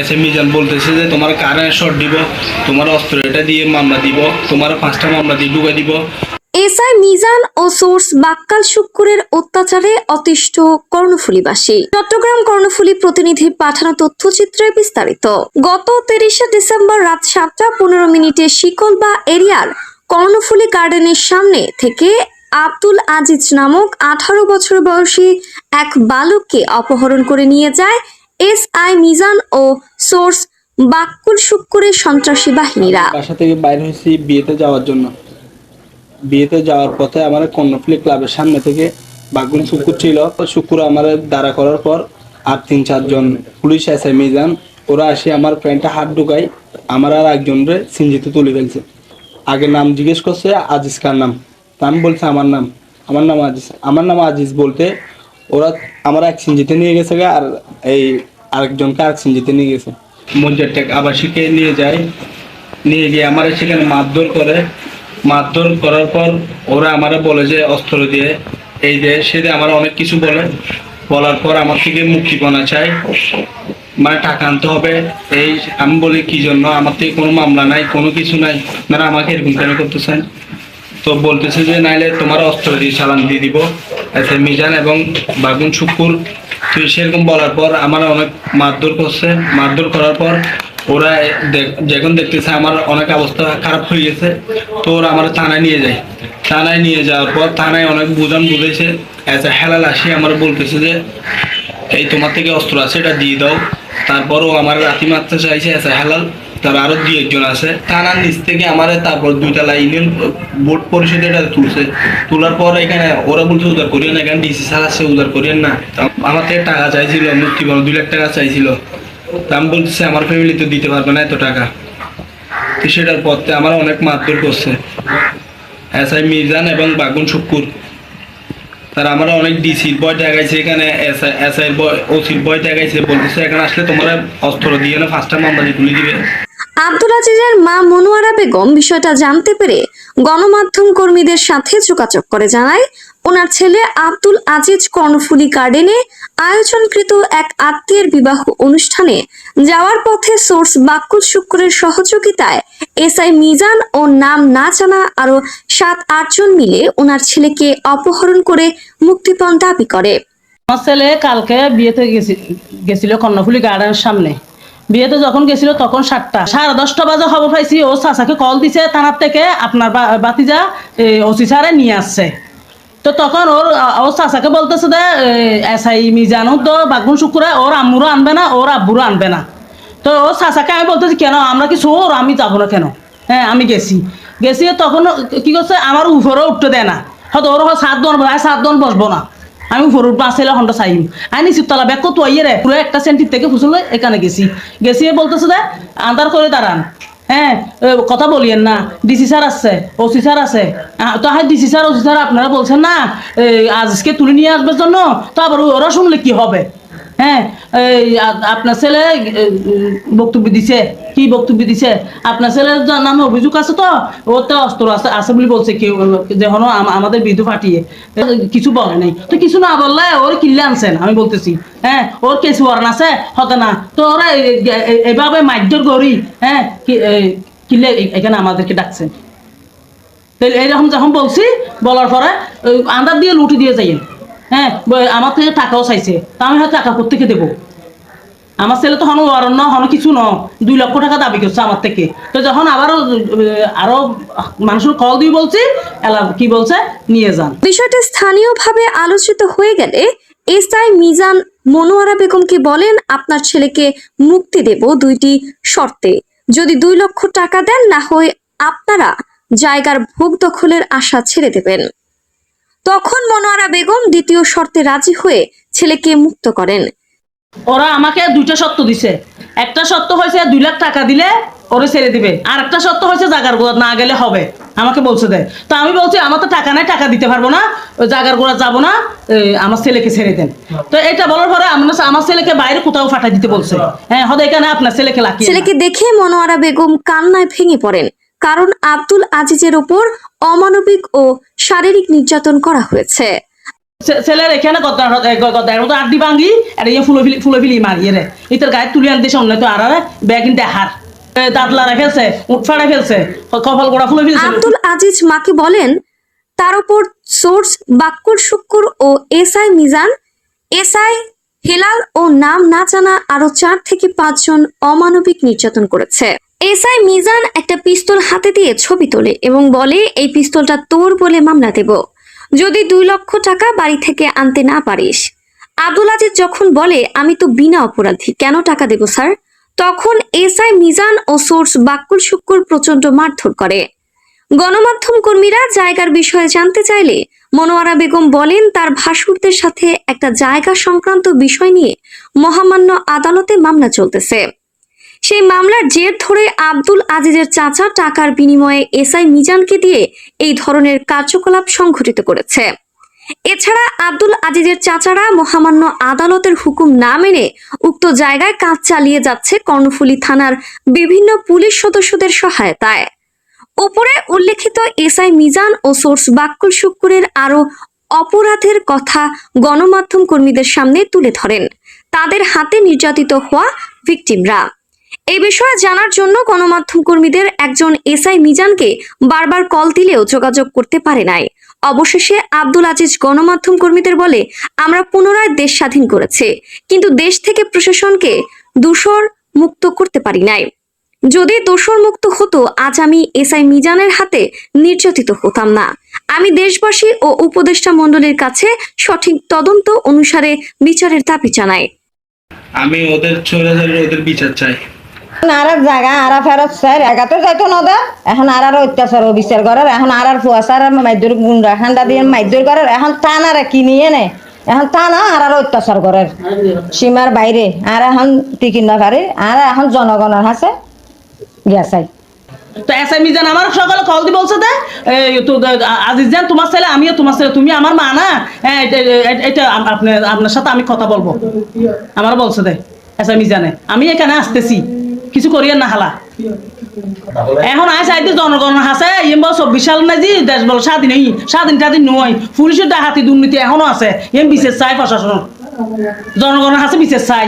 S M বলতেছে যে তোমার কারেন্ট শর্ট দিব? তোমার অস্ত্র এটা দিয়ে মামলা দিব, তোমার পাঁচটা মামলা দিয়ে ঢুকে দিব। এসআই মিজান ও সোর্স বাক্কাল শুক্কুরের অত্যাচারে অতিষ্ঠ কর্ণফুলীবাসী। চট্টগ্রাম কর্ণফুলী প্রতিনিধি পাঠানো তথ্যচিত্রে বিস্তারিত। গত তিরিশে ডিসেম্বর রাত সাতটা পনেরো মিনিটে শিকলবা এরিয়ার কর্ণফুলী গার্ডেনের সামনে থেকে আব্দুল আজিজ নামক আঠারো বছর বয়সী এক বালককে অপহরণ করে নিয়ে যায় এসআই মিজান ও সোর্স বাক্কুল সন্ত্রাসী বাহিনীরা। বাসা থেকে হয়েছি বিয়েতে যাওয়ার জন্য। বিয়েতে যাওয়ার পথে আমার কর্ণফুলি ক্লাবের সামনে থেকে ছিল। আমার দাঁড়া করার পর আর তিন চারজন পুলিশ এসে মিজান। ওরা এসে আমার প্যান্টটা হাত ঢুকাই আমার আর একজনরে সিঞ্জিতে তুলে ফেলছে। আগে নাম জিজ্ঞেস করছে, আজিজ কার নাম? আমি বলছি, আমার নাম। আমার নাম আজিজ। আমার নাম আজিজ বলতে ওরা আমার এক সিঞ্জিতে নিয়ে গেছে আর এই আরেকজনকে আরেক সিঞ্জিতে নিয়ে গেছে। মজ্জারটেক আবাসিকে নিয়ে যায়। নিয়ে গিয়ে আমার সেখানে মারধর করে। মারধর করার পর ওরা আমারে বলে যে, অস্ত্র দিয়ে, এই যে সে দিয়ে আমার অনেক কিছু বলে। বলার পর আমার থেকে মুক্তিপণা চাই মানে টাকা আনতে হবে। এই আমি বলি, কি জন্য? আমার থেকে কোনো মামলা নাই, কোনো কিছু নাই। আপনারা আমাকে এরকম কেন করতেছেন? তো বলতেছে যে, নাইলে তোমার অস্ত্র দিয়ে চালান দিয়ে দিব। এতে মিজান এবং বাগুন শুকুর তো সেরকম বলার পর আমার অনেক মারধর করছে, মারধর করার পর ওরা যখন দেখতেছে আমার অনেক অবস্থা খারাপ হয়ে গেছে, তো ওরা আমার থানায় নিয়ে যায়। থানায় নিয়ে যাওয়ার পর থানায় অনেক বুঝান বুঝেছে এজ এ হেলাল আসি, আমার বলতেছে যে, এই তোমার থেকে অস্ত্র আছে, এটা দিয়ে দাও। তারপরও আমার রাতি মারতে চাইছে এ হালাল তার আরও দুই একজন আছে। থানার নিচ থেকে আমার তারপর দুইটা ইউনিয়ন বোর্ড পরিষদে এটা তুলছে। তোলার পর এখানে ওরা বলছে উদার করিয়েন এখানে ডিসি স্যার আছে উদার করিয়েন না। আমার থেকে টাকা চাইছিল মুক্তি পাবো দুই লাখ টাকা চাইছিল। তা আমি বলতেছি আমার ফ্যামিলি তো দিতে পারবে না এত টাকা। তো সেটার পথে আমার অনেক মারধর করছে। এস আই মির্জান এবং বাগুন শুক্কুর। তার আমরা অনেক ডিসির বয় দেখাইছে এখানে, এস আই, এস বয় ওসির বয় দেখাইছে। বলতেছে, এখানে আসলে তোমরা অস্ত্র দিয়ে না ফার্স্ট টাইম মামলা তুলে দিবে। আব্দুল আজিজের মা মনোয়ারা বেগম বিষয়টা জানতে পেরে গণমাধ্যম কর্মীদের সাথে যোগাযোগ করে জানায়, ওনার ছেলে আব্দুল আজিজ কর্ণফুলী গার্ডেনে আয়োজনকৃত এক আত্মীয়ের বিবাহ অনুষ্ঠানে যাওয়ার পথে সোর্স বাক্কুল শুক্রের সহযোগিতায় এসআই মিজান ও নাম না জানা আরও সাত আটজন মিলে ওনার ছেলেকে অপহরণ করে মুক্তিপণ দাবি করে। আমার ছেলে কালকে বিয়েতে গেছিল কর্ণফুলি গার্ডেনের সামনে। বিয়েতে যখন গেছিল তখন সাতটা। সাড়ে দশটা বাজে খবর পাইছি, ও চাচাকে কল দিছে থানার থেকে, আপনার বাতিজা ওসি স্যারে নিয়ে আসছে। তো তখন ওর ওর চাচাকে বলতেছে যে এস আই মিজানও তো বাগুন শুক্রে, ওর আম্মুরও আনবে না, ওর আব্বুরও আনবে না। তো ও চাচাকে আমি বলতেছি, কেন, আমরা কি চোর? আমি যাব না কেন? হ্যাঁ আমি গেছি। গেছি, তখন কি করছে, আমার উপরেও উঠতে দেয় না। হয়তো ওর সাত দন সাত দন বসবো না। আমি ফুরুর পাঁচ ছেলে হন্ডা চাইম আইনি নিচু বেগ কত আইয়ে রে? পুরো একটা সেন্টির থেকে ফুসল এখানে গেছি। গেছি বলতেছে দে আন্দার করে দাঁড়ান। হ্যাঁ কথা বলিয়েন না। ডিসি স্যার আছে ওসি স্যার আছে। তো হ্যাঁ ডিসি স্যার, ওসি স্যার, আপনারা বলছেন না আজকে তুলে নিয়ে আসবার জন্য, তো আবার ওরা শুনলে কি হবে? হ্যাঁ আপনার ছেলে বক্তব্য দিছে। কি বক্তব্য দিছে? আপনার ছেলের যা- নামে অভিযোগ আছে তো ওর তো অস্ত্র আছে আছে বলে বলছে কেউ যখন আম- আমাদের বিধু ফাটিয়ে কিছু বলে নাই। তো কিছু না বললে ওর কিল্লে আনছেন আমি বলতেছি। হ্যাঁ ওর কেস ওয়ারেন্ট আছে, হতে না। তো ওরা এভাবে মারধর করি হ্যাঁ কিল্লে এখানে আমাদেরকে ডাকছেন তো এইরকম যখন বলছি, বলার পরে আন্দার দিয়ে লুটি দিয়ে যাইয়েন। হ্যাঁ আমার থেকে টাকাও চাইছে। তা আমি হয়তো টাকা কোথেকে দেবো? আমার ছেলে তো হনো অরণ্য হনো কিছু ন দুই লক্ষ টাকা দাবি করছে আমার থেকে। তো যখন আবারও আরও মানুষের কল দিয়ে বলছি, এলা, কি বলছে? নিয়ে যান। বিষয়টি স্থানীয়ভাবে আলোচিত হয়ে গেলে এসআই মিজান মনোয়ারা বেগমকে বলেন, আপনার ছেলেকে মুক্তি দেব দুইটি শর্তে। যদি দুই লক্ষ টাকা দেন, না হয় আপনারা জায়গার ভোগ দখলের আশা ছেড়ে দেবেন। তখন মনোয়ারা বেগম দ্বিতীয় শর্তে রাজি হয়ে ছেলেকে মুক্ত করেন। ওরা আমাকে দুইটা সত্য দিছে। একটা সত্য হয়েছে দুই লাখ টাকা দিলে ওরে ছেড়ে দিবে। আর একটা সত্য হয়েছে জাগার গোড়া না গেলে হবে। আমাকে বলছে দেয়। তো আমি বলছি আমার তো টাকা নাই টাকা দিতে পারব না ওই জাগার গোড়া যাব না আমার ছেলেকে ছেড়ে দেন। তো এটা বলার পরে আমরা আমার ছেলেকে বাইরে কোথাও ফাটাই দিতে বলছে। হ্যাঁ হয়তো এখানে আপনার ছেলেকে লাকিয়ে ছেলেকে দেখে মনোয়ারা বেগম কান্নায় ভেঙে পড়েন। কারণ আব্দুল আজিজের ওপর অমানবিক ও শারীরিক নির্যাতন করা হয়েছে। ছে- ছেলের এখানে মতো আড্ডি ভাঙ্গি আর ইয়ে ফুলো ফিলি মারিয়ে রে ইতার গায়ে তুলে আনতে সামনে তো আর ব্যাগিন দেখার দাঁত লাড়া ফেলছে উঠ ফাড়ে ফেলছে কপাল গোড়া ফুলে ফেলছে। আব্দুল আজিজ মাকে বলেন তার উপর সোর্স বাক্কুর শুক্কুর ও এসআই মিজান এসআই হেলাল ও নাম না জানা আরও চার থেকে পাঁচজন অমানবিক নির্যাতন করেছে। এসআই মিজান একটা পিস্তল হাতে দিয়ে ছবি তোলে এবং বলে, এই পিস্তলটা তোর বলে মামলা দেব। যদি দুই লক্ষ টাকা বাড়ি থেকে আনতে না পারিস। আব্দুল আজিজ যখন বলে, আমি তো বিনা অপরাধী, কেন টাকা দেব, স্যার? তখন এসআই মিজান ও সোর্স বাক্কুল শুক্কুর প্রচণ্ড মারধর করে। গণমাধ্যম কর্মীরা জায়গার বিষয়ে জানতে চাইলে মনোয়ারা বেগম বলেন, তার ভাসুরদের সাথে একটা জায়গা সংক্রান্ত বিষয় নিয়ে মহামান্য আদালতে মামলা চলতেছে। সেই মামলার জের ধরে আব্দুল আজিজের চাচা টাকার বিনিময়ে এসআই মিজানকে দিয়ে এই ধরনের কার্যকলাপ সংঘটিত করেছে। এছাড়া আব্দুল আজিজের চাচারা মহামান্য আদালতের হুকুম না মেনে উক্ত জায়গায় কাজ চালিয়ে যাচ্ছে কর্ণফুলী থানার বিভিন্ন পুলিশ সদস্যদের সহায়তায়। উপরে উল্লেখিত এসআই মিজান ও সোর্স বাক্কুল শুক্কুরের আরও অপরাধের কথা গণমাধ্যম কর্মীদের সামনে তুলে ধরেন। তাদের হাতে নির্যাতিত হওয়া ভিকটিমরা। এই বিষয়ে জানার জন্য গণমাধ্যম কর্মীদের একজন এসআই মিজানকে বারবার কল দিলেও যোগাযোগ করতে পারে নাই। অবশেষে আব্দুল আজিজ গণমাধ্যম কর্মীদের বলে, আমরা পুনরায় দেশ স্বাধীন করেছে, কিন্তু দেশ থেকে প্রশাসনকে দূষর মুক্ত করতে পারি নাই। যদি দোষর মুক্ত হতো, আজ আমি এসআই মিজানের হাতে নির্যাতিত হতাম না। আমি দেশবাসী ও উপদেষ্টা মণ্ডলীর কাছে সঠিক তদন্ত অনুসারে বিচারের দাবি জানাই। আমি ওদের চোরাচারের ওদের বিচার চাই। যাইতো এখন এখন এখন এখন সীমার বাইরে। আর এখন টিকিন না আর এখন জনগণের হাসে গেছাই তো আমার সকালে কল বলছে দে। তো তোমার ছেলে, আমিও তোমার ছেলে। তুমি আমার মা না? হ্যাঁ আপনার সাথে আমি কথা বলব। আমার বলছে দে এসআই মিজানে। আমি এখানে আসতেছি। কিছু করিয়া না হালা এখন আয় সাইতে জনগণ আছে ইম বল চব্বিশ সাল নাই যে, দেশ বল স্বাধীন এই স্বাধীন স্বাধীন নয় পুলিশের ডাহাতি দুর্নীতি এখনও আছে এম বিশেষ চাই প্রশাসন জনগণের আছে বিশেষ চাই।